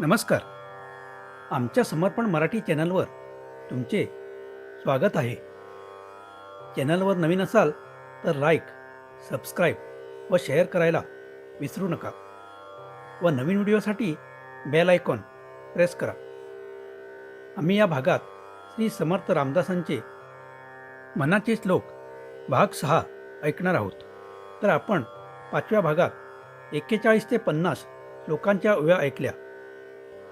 नमस्कार. आमच्या समर्पण मराठी चॅनलवर तुमचे स्वागत आहे. चॅनलवर नवीन असाल तर लाईक सबस्क्राईब व शेअर करायला विसरू नका व नवीन व्हिडिओसाठी बेल आयकॉन प्रेस करा. आम्ही या भागात श्री समर्थ रामदासांचे मनाचे श्लोक भाग सहा ऐकणार आहोत. तर आपण पाचव्या भागात एक्केचाळीस ते पन्नास लोकांच्या ओव्या ऐकल्या.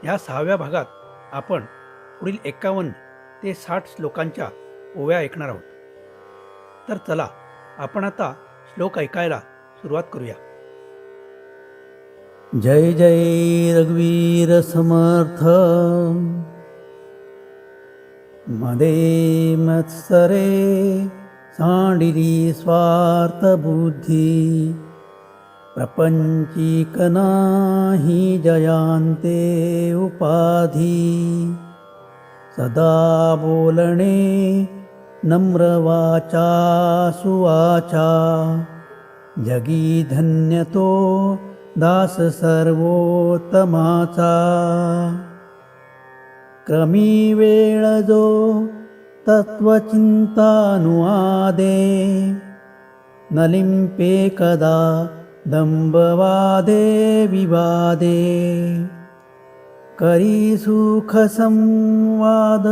ह्या सहाव्या भागात आपण पुढील एक्कावन्न ते साठ श्लोकांच्या ओव्या ऐकणार आहोत. तर चला आपण आता श्लोक ऐकायला सुरुवात करूया. जय जय रघुवीर समर्थ. मदे मत्सरे सांडिरी स्वार्थ बुद्धी प्रपंचिक नाही जयांते उपाधी। सदा बोलणे नम्रवाचा सुवाचा जगी धन्यतो दास सर्वोत्तमाचा क्रमी वेळ जो तत्त्वचिंतानुवादे न लिंपे कदा दम्बवादे विवादे। करी सुख संवाद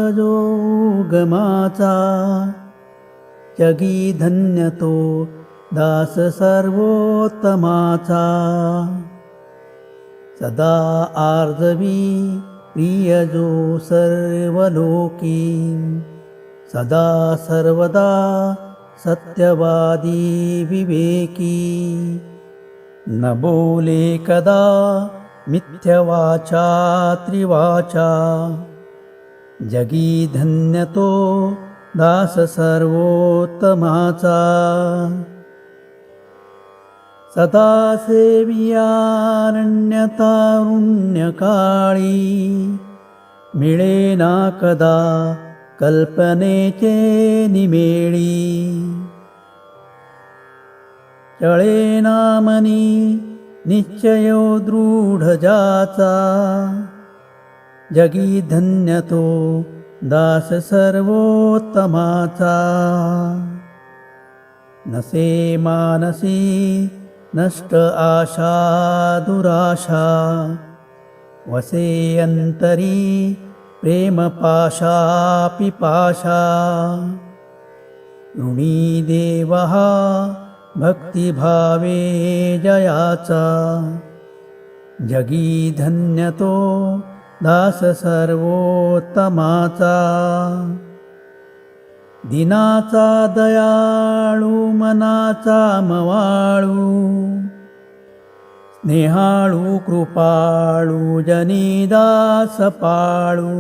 गमाचा। जगी धन्यतो दास सर्वोत्तमाचा। सदा आर्जवी प्रियजो सर्वलोकी। सदा सर्वदा सत्यवादी विवेकी। न बोले कदा मिथ्यवाचा त्रिवाचा। जगी धन्यतो दास सर्वोत्तमाचा सदा सेवियारण्यतारुण्यकाळी मिळेना कदा कल्पनेचे निमेळी चळेना मनी निश्चयो दृढ जाचा जगी धन्यतो दास सर्वोत्तमाचा नसे मानसी नष्ट आशा दुराशा। वसे अंतरी प्रेमपाशा पिपाशा। ऋणी देवः भक्तिभावे जयाचा। जगी धन्यतो दास सर्वोत्तमाचा दिनाचा दयाळू मनाचा मवाळू। स्नेहाळू कृपाळू जनीदास पाळू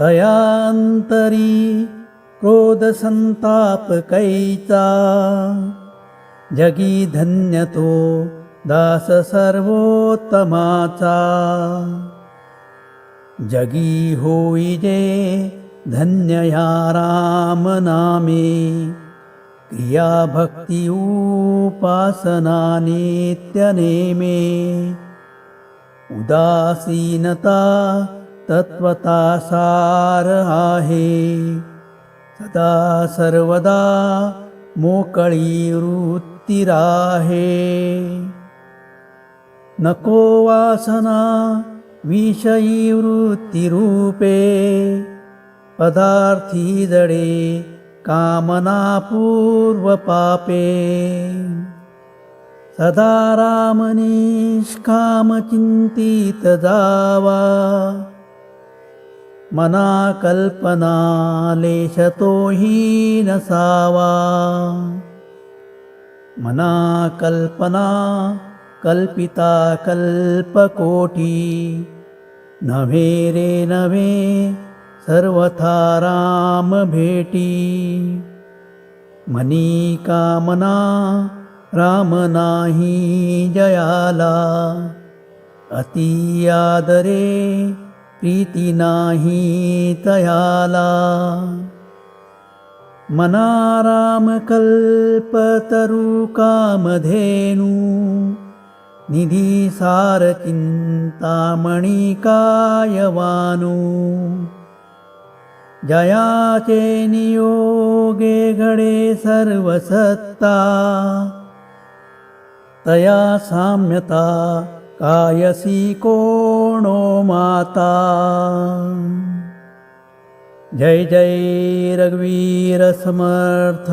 तयांतरी क्रोध संताप कैचा जगी धन्यतो दास सर्वोत्तमाचा जगी होई जे धन्य या राम नामे क्रिया भक्ती उपासना नित्यनेमे उदासीनता तत्वता सार सदा सर्वदा मोकळी वृत्ती राहे नको वासना विषयी वृत्तिरूपे पदार्थी जडे कामना पूर्वपापे सदा रामनिष्कामचिन्तित जावा मना कल्पना लेशतो हि नसावा मना कल्पना कल्पिता कल्पकोटी नव्हे रे नव्हे सर्वथा राम भेटी। मनी कामना राम नाही जयाला। अति आदरे प्रीती नाही तयाला मनाराम कल्पतरू कामधेनु निधीसारचिन्तामणिकायवानु जयाचे नियोगे घडे सर्वसत्ता। तया साम्यता कायसी कोणो माता। जय जय रघुवीर समर्थ